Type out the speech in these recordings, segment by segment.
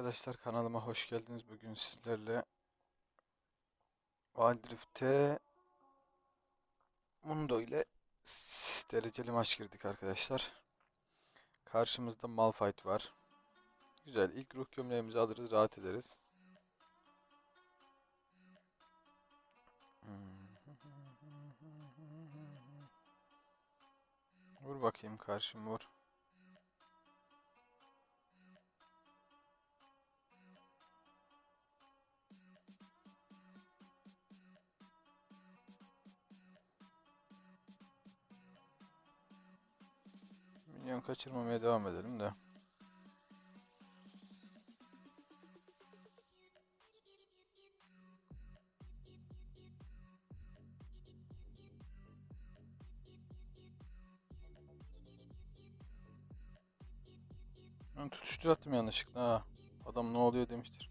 arkadaşlar kanalıma hoş geldiniz. Bugün sizlerle Wild Rift'e Mundo ile dereceli maç girdik arkadaşlar. Karşımızda Malphite var. Güzel. İlk ruh gömleğimizi alırız, rahat ederiz. Vur bakayım karşım vur. Minyon kaçırmamaya devam edelim de. Ben tutuştur attım yanlışlıkla ha. Adam ne oluyor demiştir.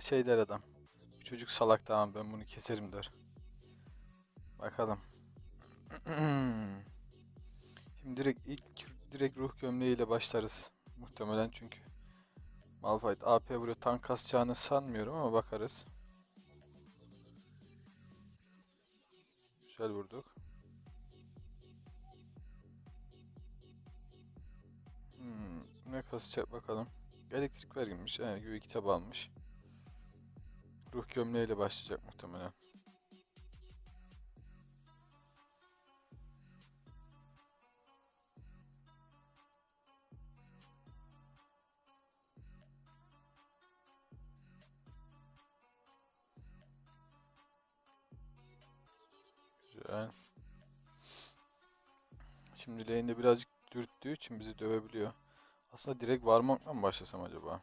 Şey der adam. Bu çocuk salak tamam ben bunu keserim der. Bakalım. Şimdi direkt ilk direkt ruh gömleğiyle başlarız. Muhtemelen çünkü Malphite AP vuruyor. Tank kasacağını sanmıyorum ama bakarız. Güzel vurduk. Hmm, ne kasacak bakalım. Elektrik verginmiş. Yani güve kitap almış. Ruh gömleğiyle başlayacak muhtemelen. Güzel. Şimdi lane'de birazcık dürttüğü için bizi dövebiliyor. Aslında direkt Warmonk'la mı başlasam acaba?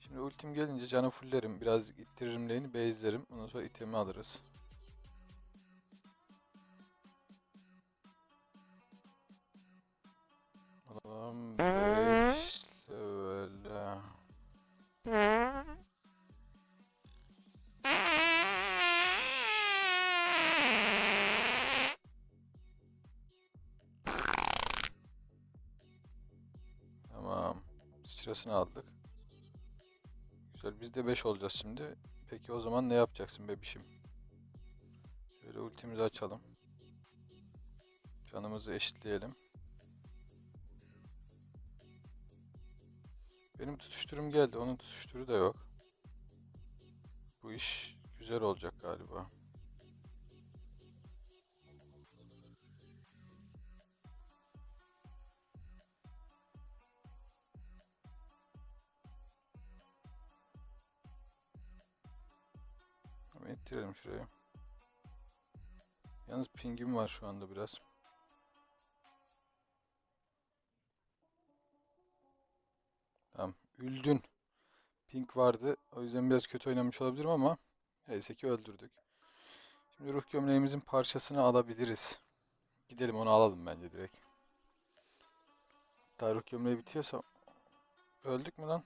Şimdi ultim gelince canı fulllerim. Biraz ittiririm lane'i, base'lerim. Ondan sonra itemi alırız. Sıçrasını aldık. Güzel. Biz de 5 olacağız şimdi. Peki o zaman ne yapacaksın bebişim? Şöyle ultimizi açalım. Canımızı eşitleyelim. Benim tutuşturum geldi. Onun tutuşturu da yok. Bu iş güzel olacak galiba. Ama ittirelim şuraya. Yalnız pingim var şu anda biraz. Tamam. Üldün. Pink vardı. O yüzden biraz kötü oynamış olabilirim ama neyse ki öldürdük. Şimdi ruh gömleğimizin parçasını alabiliriz. Gidelim onu alalım bence direkt. Hatta ruh gömleği bitiyorsa öldük mü lan?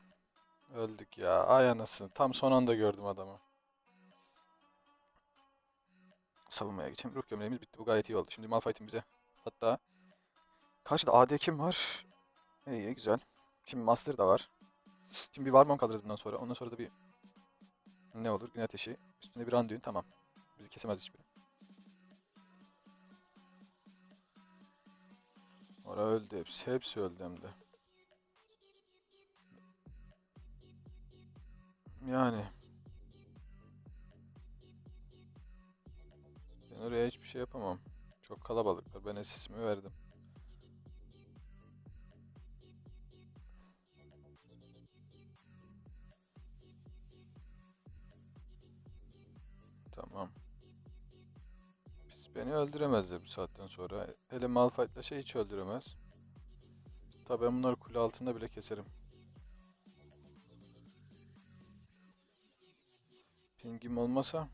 Öldük ya. Ay anasını. Tam son anda gördüm adamı. Savunmaya geçeyim. Ruh gömleğimiz bitti. Bu gayet iyi oldu. Şimdi Malphite'in bize. Hatta karşıda AD kim var? İyi, güzel. Şimdi Master da var. Şimdi bir Warmong alırız bundan sonra. Ondan sonra da bir ne olur? Gün ateşi. Üstünde bir Anduin. Tamam. Bizi kesemez hiçbiri. Ora öldü hepsi. Hepsi öldü hem de. Yani. Ben oraya hiçbir şey yapamam. Çok kalabalıklar. Ben sesimi verdim. Tamam. Biz beni öldüremezler bu saatten sonra. Hele Malphite'la şey hiç öldüremez. Tabii ben bunları kule altında bile keserim. Pingim olmasa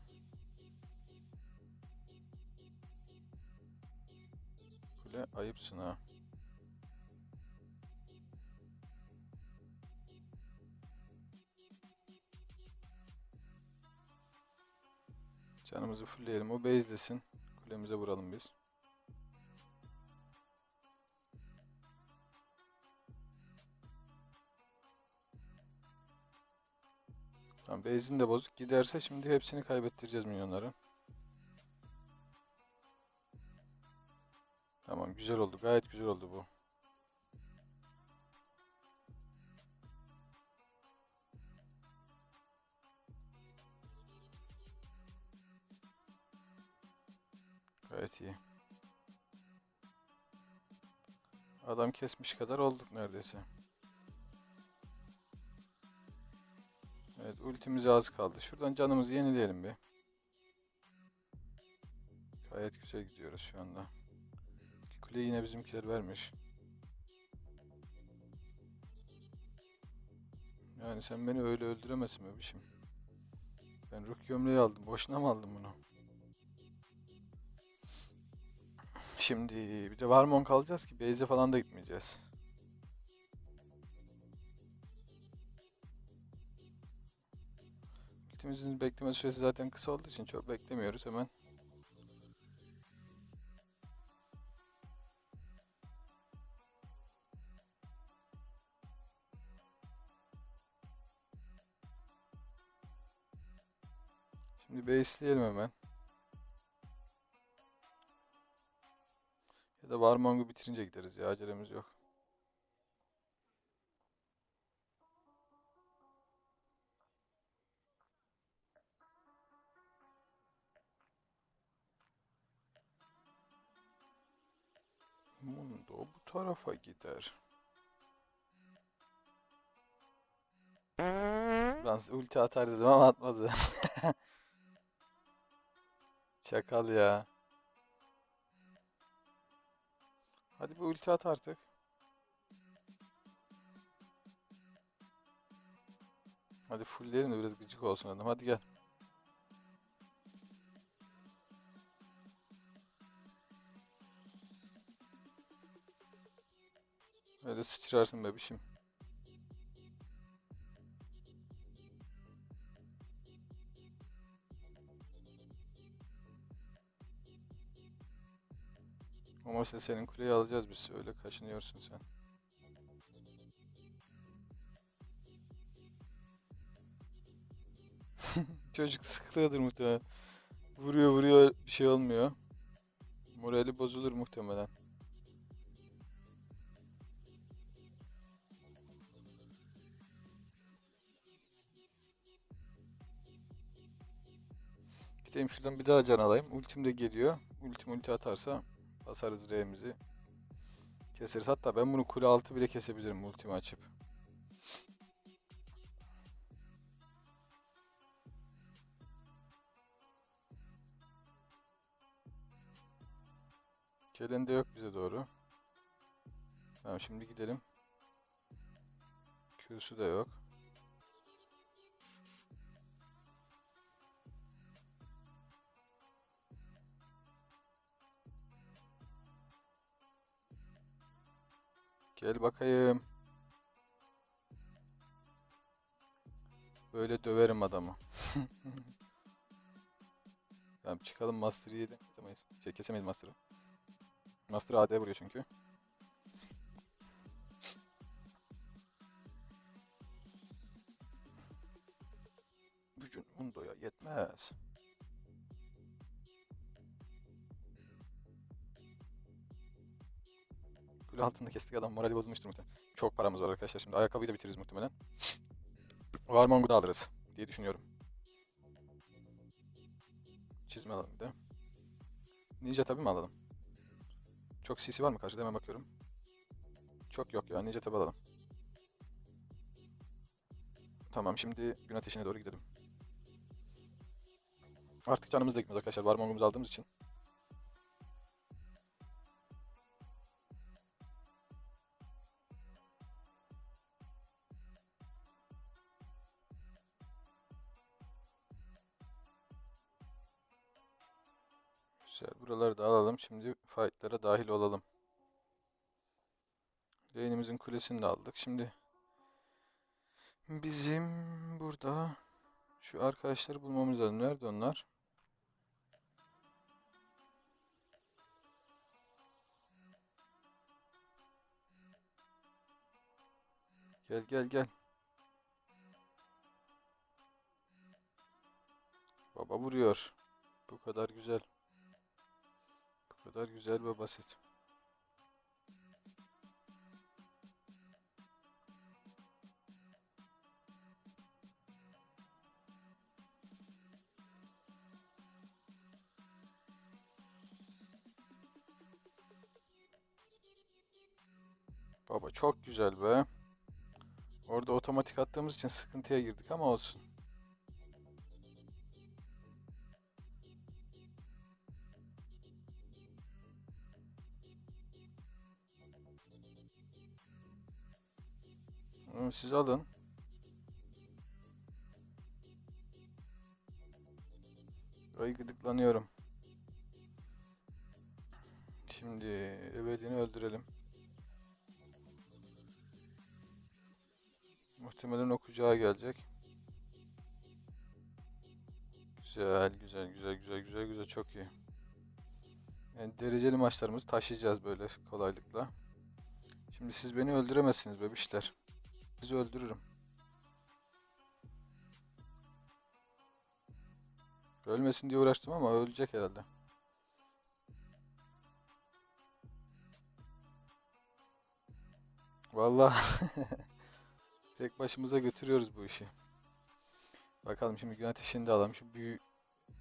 öyle. Ayıpsın ha. Canımızı fullleyelim. O base'desin. Kulemize vuralım biz. Tamam base'in de bozuk. Giderse şimdi hepsini kaybettireceğiz milyonları. Tamam güzel oldu. Gayet güzel oldu bu. Gayet iyi. Adam kesmiş kadar olduk neredeyse. Evet ultimize az kaldı. Şuradan canımızı yenileyelim bir. Gayet güzel gidiyoruz şu anda. Kule yine bizimkiler vermiş. Yani sen beni öyle öldüremezsin bebişim. Ben ruh gömleği aldım. Boşuna mı aldım bunu? Şimdi bir de Varmon kalacağız ki base'e falan da gitmeyeceğiz. Ultimizin bekleme süresi zaten kısa olduğu için çok beklemiyoruz hemen. Şimdi base'leyelim hemen. Ya da Warmong'u bitirince gideriz ya acelemiz yok. Mundo bu tarafa gider. Ben ulti atar dedim ama atmadı. Çakal ya. Hadi bir ulti at artık. Hadi fullleyelim de biraz gıcık olsun adam. Hadi gel. Öyle sıçrarsın bebişim. Ama senin kuleyi alacağız biz. Öyle kaşınıyorsun sen. Çocuk sıkılıyordur muhtemelen. Vuruyor vuruyor bir şey olmuyor. Morali bozulur muhtemelen. Gideyim şuradan bir daha can alayım. Ultim de geliyor. Ultim ulti atarsa basarız R'mizi. Keseriz. Hatta ben bunu kule altı bile kesebilirim ultimi açıp. Gelen de yok bize doğru. Tamam şimdi gidelim. Q'su da yok. Gel bakayım. Böyle döverim adamı. tamam çıkalım Master 7. Kesemeyiz. Şey kesemeyiz Master'ı. Master AD vuruyor çünkü. Gücün Mundo'ya yetmez. Kule altında kestik adam morali bozulmuştur muhtemelen. Çok paramız var arkadaşlar şimdi ayakkabıyı da bitiririz muhtemelen. Warmong'u da alırız diye düşünüyorum. Çizme alalım bir de. Ninja tabi mi alalım? Çok CC var mı karşıda hemen bakıyorum. Çok yok ya Ninja tabi alalım. Tamam şimdi gün ateşine doğru gidelim. Artık canımız da gitmez arkadaşlar. Warmong'umuzu aldığımız için. Güzel. Buraları da alalım. Şimdi fightlara dahil olalım. Lane'imizin kulesini de aldık. Şimdi bizim burada şu arkadaşları bulmamız lazım. Nerede onlar? Gel gel gel. Baba vuruyor. Bu kadar güzel. Kadar güzel ve basit. Baba çok güzel be. Orada otomatik attığımız için sıkıntıya girdik ama olsun. Siz alın. Ay gıdıklanıyorum. Şimdi ebedini öldürelim. Muhtemelen o gelecek. Güzel, güzel, güzel, güzel, güzel, güzel, çok iyi. Yani dereceli maçlarımızı taşıyacağız böyle kolaylıkla. Şimdi siz beni öldüremezsiniz bebişler. Sizi öldürürüm. Ölmesin diye uğraştım ama ölecek herhalde. Vallahi tek başımıza götürüyoruz bu işi. Bakalım şimdi gün ateşini de alalım. Şu büyü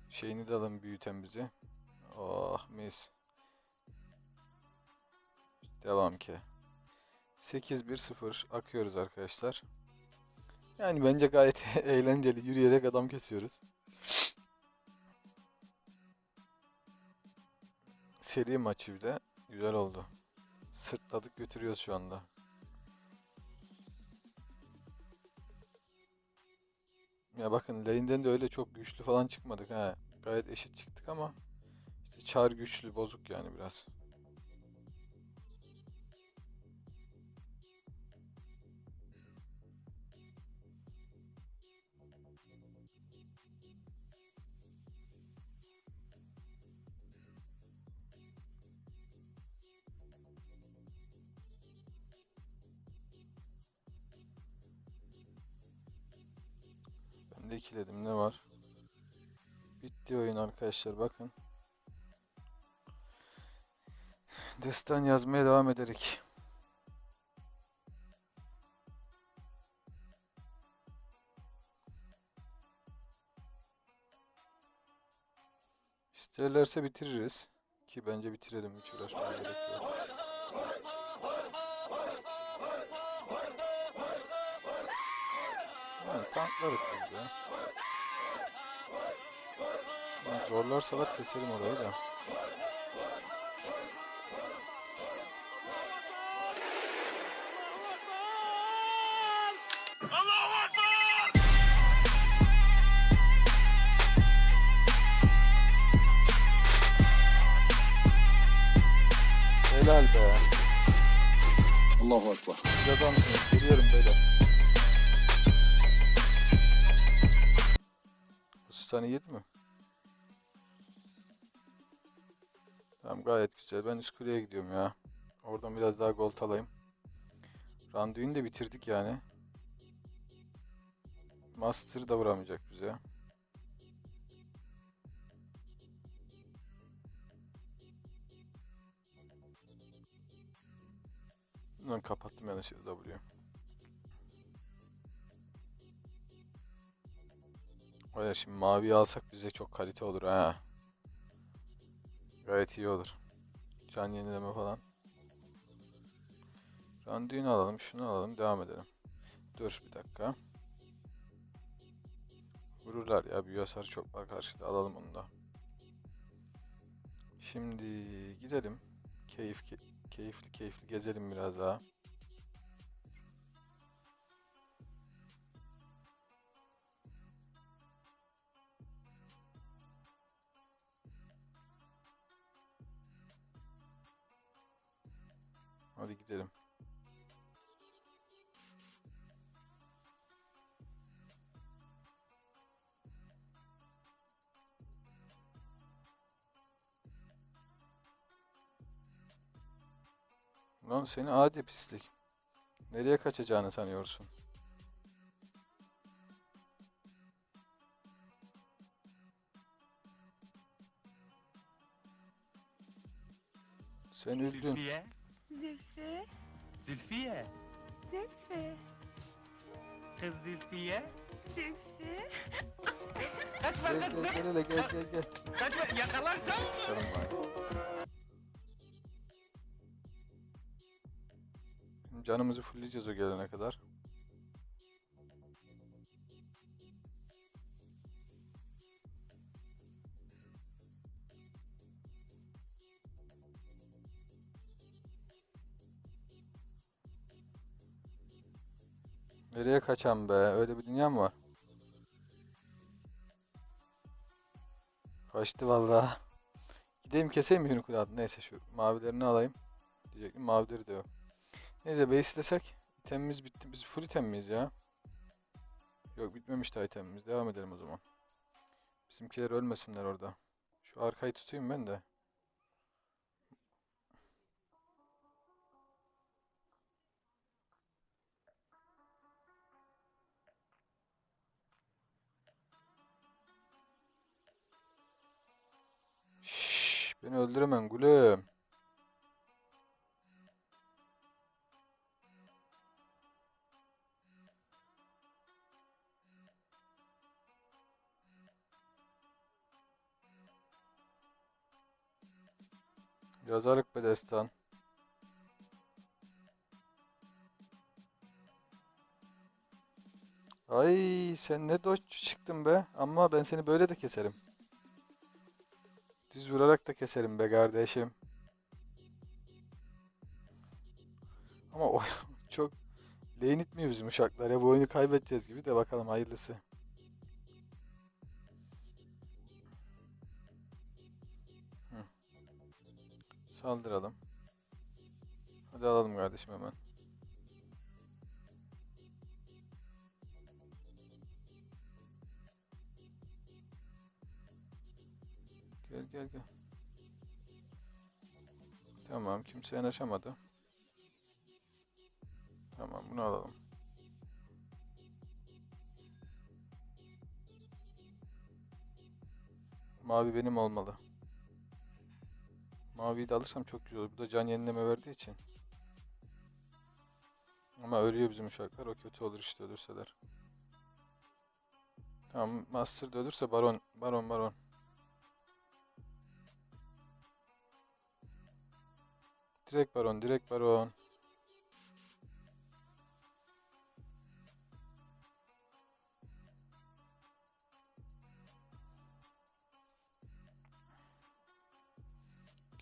şeyini de alalım büyüten bizi. Oh mis. Devam ki. 8-1-0 akıyoruz arkadaşlar. Yani bence gayet eğlenceli yürüyerek adam kesiyoruz. Seri maçı bir de güzel oldu. Sırtladık götürüyoruz şu anda. Ya bakın lane'den de öyle çok güçlü falan çıkmadık ha. Gayet eşit çıktık ama işte çar güçlü bozuk yani biraz. Ben de ikiledim ne var? Bitti oyun arkadaşlar bakın. Destan yazmaya devam ederek. İsterlerse bitiririz. Ki bence bitirelim hiç uğraşmaya gerek yok. Yani tanklarız biz de. Yani zorlarsalar keselim orayı da. Helal be. Allahu Ekber. Siz adamsınız. Geliyorum beyler. Bu stani yedi mi? Tamam gayet güzel. Ben üst kuleye gidiyorum ya. Oradan biraz daha gold alayım. Randuin'i de bitirdik yani. Master da vuramayacak bize. Lan kapattım yanlışlıkla W'yu. Vay şimdi mavi alsak bize çok kalite olur ha. Gayet iyi olur. Can yenileme falan. Randuin'i alalım, şunu alalım, devam edelim. Dur bir dakika. Vururlar ya, büyü hasarı çok var karşıda, alalım onu da. Şimdi gidelim. Keyif, ke- keyifli keyifli gezelim biraz daha. Hadi gidelim. Lan seni adi pislik. Nereye kaçacağını sanıyorsun? Sen öldün. Türkiye. Canımızı fullleyeceğiz o gelene kadar. Nereye kaçan be? Öyle bir dünya mı var? Kaçtı vallahi. Gideyim keseyim mi Hünükuladı? Neyse şu mavilerini alayım. Diyecektim mavileri de yok. Neyse base desek. itemimiz bitti. Biz full item miyiz ya? Yok bitmemiş daha itemimiz. Devam edelim o zaman. Bizimkiler ölmesinler orada. Şu arkayı tutayım ben de. Beni öldüremem gülüm. Yazarlık be destan. Ay sen ne doç çıktın be. Ama ben seni böyle de keserim. Düz vurarak da keserim be kardeşim. Ama o çok lane itmiyor bizim uşaklar ya. Bu oyunu kaybedeceğiz gibi de bakalım hayırlısı. Saldıralım. Hadi alalım kardeşim hemen. Gel gel gel. Tamam kimse yanaşamadı. Tamam bunu alalım. Mavi benim olmalı. Maviyi de alırsam çok güzel olur. Bu da can yenileme verdiği için. Ama ölüyor bizim uşaklar. O kötü olur işte ölürseler. Tamam Master da ölürse Baron. Baron Baron. Direkt Baron. Direkt Baron.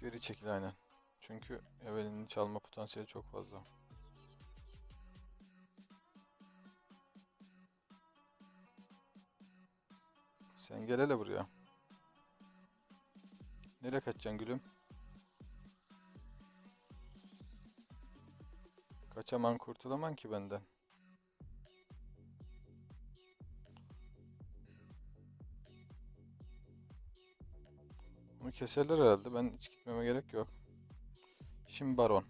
Geri çekil aynen. Çünkü Evelyn'in çalma potansiyeli çok fazla. Sen gel hele buraya. Nereye kaçacaksın gülüm? Kaçaman kurtulaman ki benden. Keserler herhalde. Ben hiç gitmeme gerek yok. Şimdi baron.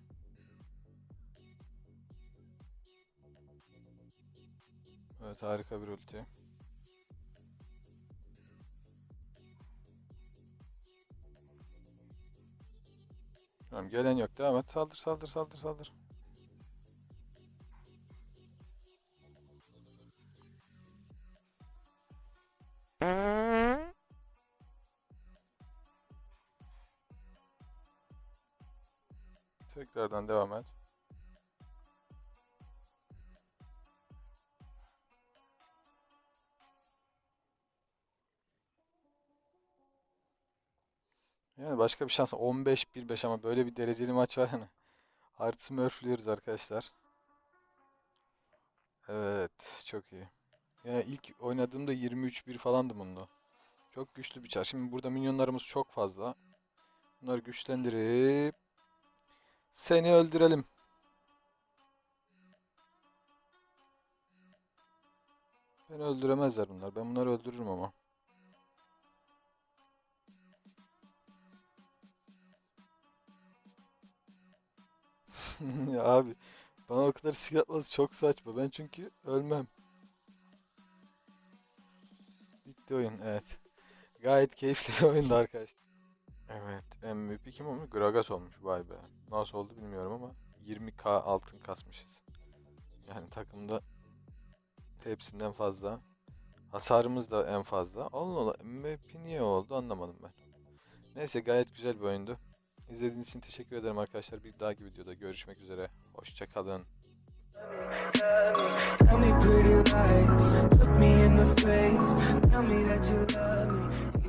Evet harika bir ulti. Tamam gelen yok. Devam et. Saldır saldır saldır saldır. Tekrardan devam et. Yani başka bir şans 15-1-5 ama böyle bir dereceli maç var yani. Artı Murph'liyoruz arkadaşlar. Evet, çok iyi. Yani ilk oynadığımda 23-1 falandı bunda. Çok güçlü bir çar. Şimdi burada minyonlarımız çok fazla. Bunları güçlendirip seni öldürelim. Beni öldüremezler bunlar. Ben bunları öldürürüm ama. Ya abi bana o kadar skill atması çok saçma. Ben çünkü ölmem. Bitti oyun evet. Gayet keyifli bir oyundu arkadaşlar. Evet. MVP kim olmuş? Gragas olmuş. Vay be. Nasıl oldu bilmiyorum ama 20k altın kasmışız. Yani takımda hepsinden fazla. Hasarımız da en fazla. Allah Allah. MVP niye oldu anlamadım ben. Neyse gayet güzel bir oyundu. İzlediğiniz için teşekkür ederim arkadaşlar. Bir dahaki videoda görüşmek üzere. Hoşçakalın. Tell me pretty lies, look me in the face. Tell me that you love me.